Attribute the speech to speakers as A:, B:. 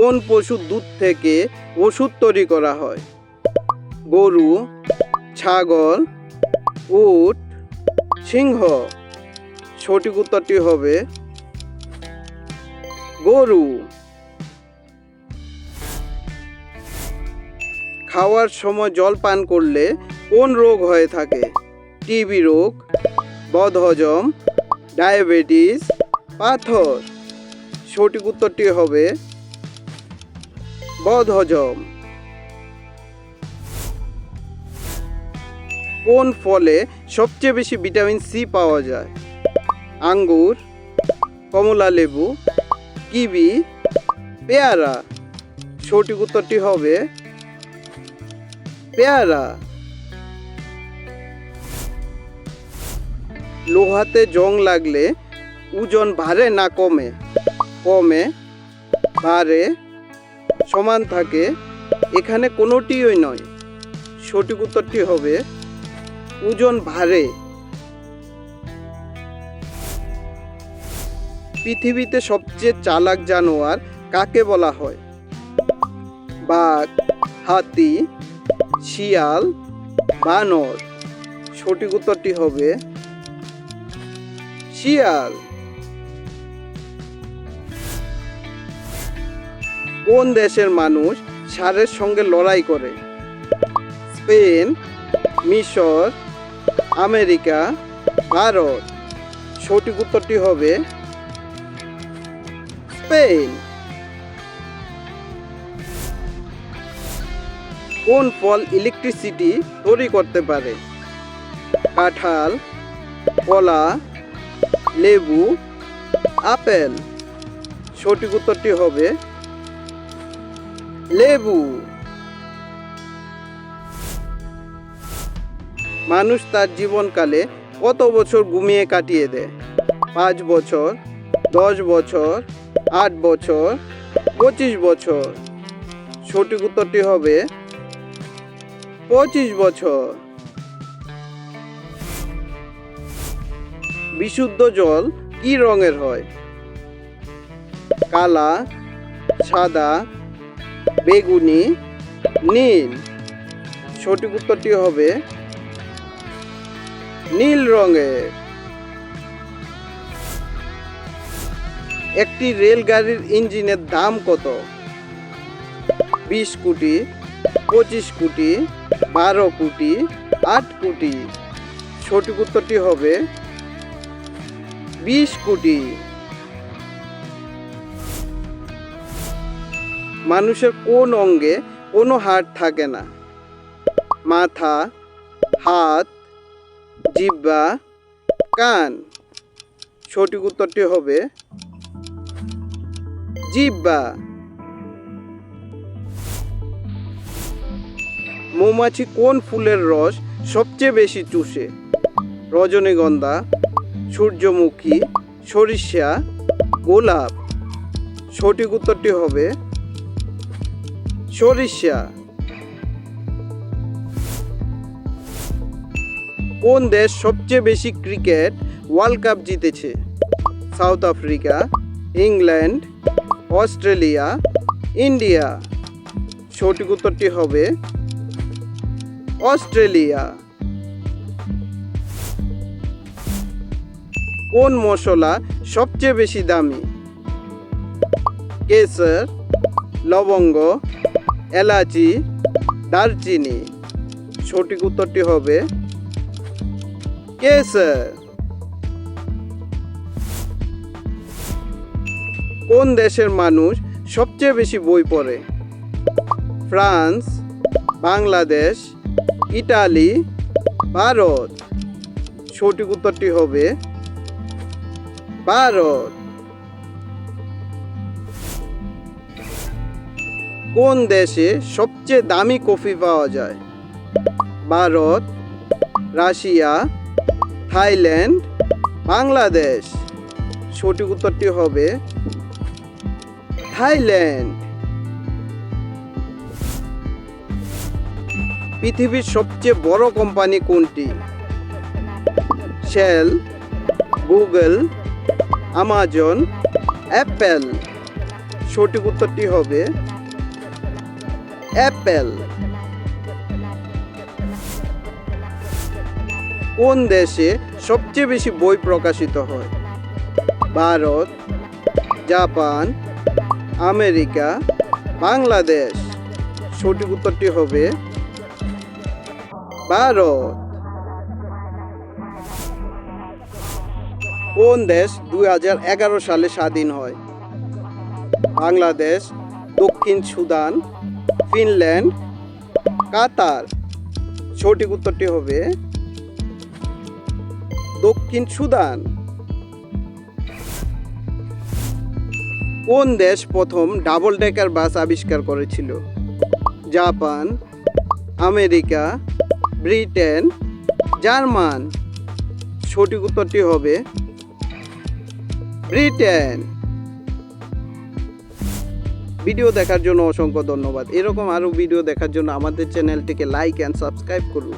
A: কোন পশুর দুধ থেকে ওষুধ তৈরি করা হয়? গরু, ছাগল, উট, সিংহ। সঠিক উত্তরটি হবে গরু। খাওয়ার সময় জল পান করলে কোন রোগ হয়ে থাকে? টিবি রোগ, বদহজম, ডায়াবেটিস, পাথর। সঠিক উত্তরটি হবে বদহজম। কোন ফলে সবচেয়ে বেশি ভিটামিন সি পাওয়া যায়? আঙ্গুর, কমলা লেবু, কিবি, পেয়ারা। সঠিক উত্তরটি হবে পেয়ারা। লোহাতে জং লাগলে ওজন ভারে না কমে? কমে বাড়ে সমান থাকে, এখানে কোনোটিই নয়। সঠিক উত্তরটি হবে ওজন ভারে। পৃথিবীতে সবচেয়ে চালাক জানোয়ার কাকে বলা হয়? বাঘ, হাতি, শিয়াল বানর সঠিক উত্তরটি হবে শিয়াল। কোন দেশের মানুষ সারের সঙ্গে লড়াই করে? স্পেন, মিশর, আমেরিকা, ভারত। সঠিক উত্তরটি হবে স্পেন। কোন ফল ইলেকট্রিসিটি তৈরি করতে পারে? কাঁঠাল, কলা, লেবু, আপেল। সঠিক উত্তরটি হবে লেবু। মানুষ তার জীবনকালে কত বছর ঘুমিয়ে কাটিয়ে দেয়? পাঁচ বছর, দশ বছর, আট বছর, পঁচিশ বছর। সঠিক উত্তরটি হবে পঁচিশ বছর। বিশুদ্ধ জল কি রঙের হয়? কালা, সাদা বেগুনি, নীল। সঠিক উত্তরটি হবে নীল রঙের। একটি রেলগাড়ির ইঞ্জিনের দাম কত? বিশ কোটি, পঁচিশ কোটি, বারো কোটি, আট কোটি। সঠিক উত্তরটি হবে বিশ কোটি। মানুষের কোন অঙ্গে কোনো হাড় থাকে না। মাথা, হাত, জিব্বা, কান। সঠিক উত্তরটি হবে জিব্বা। মৌমাছি কোন ফুলের রস সবচেয়ে বেশি চুষে? রজনীগন্ধা, সূর্যমুখী, সরিষা, গোলাপ। সঠিক উত্তরটি হবে সরিষা। কোন দেশ সবচেয়ে বেশি ক্রিকেট ওয়ার্ল্ড কাপ জিতেছে? South Africa, England, Australia, India. সঠিক উত্তরটি হবে অস্ট্রেলিয়া। কোন মশলা সবচেয়ে বেশি দামি? কেসর লবঙ্গ এলাচি, দারচিনি। সঠিক উত্তরটি হবে কেসর কোন দেশের মানুষ সবচেয়ে বেশি বই পড়ে? France, Bangladesh, Italy, Bharat. সঠিক উত্তরটি হবে ভারত। কোন দেশে সবচেয়ে দামি কফি পাওয়া যায়? Bharat, Russia, Thailand, Bangladesh. সঠিক উত্তরটি হবে থাইল্যান্ড। পৃথিবীর সবচেয়ে বড় কোম্পানি কোনটি? Shell, Google, Amazon, Apple. সঠিক উত্তরটি হবে অ্যাপেল। কোন দেশে সবচেয়ে বেশি বই প্রকাশিত হয়? Bharat, Japan, America, Bangladesh. সঠিক উত্তরটি হবে ভারত। কোন দেশ দু হাজার এগারো সালে স্বাধীন হয়? বাংলাদেশ, দক্ষিণ সুদান ফিনল্যান্ড, কাতার। সঠিক উত্তরটি হবে দক্ষিণ সুদান। কোন দেশ প্রথম ডাবল ডেকার বাস আবিষ্কার করেছিল? Japan, America, Britain, German. সঠিক উত্তরটি হবে ব্রিটেন। ভিডিও দেখার জন্য অসংখ্য ধন্যবাদ। এরকম আরও ভিডিও দেখার জন্য আমাদের চ্যানেলটিকে লাইক অ্যান্ড সাবস্ক্রাইব করুন।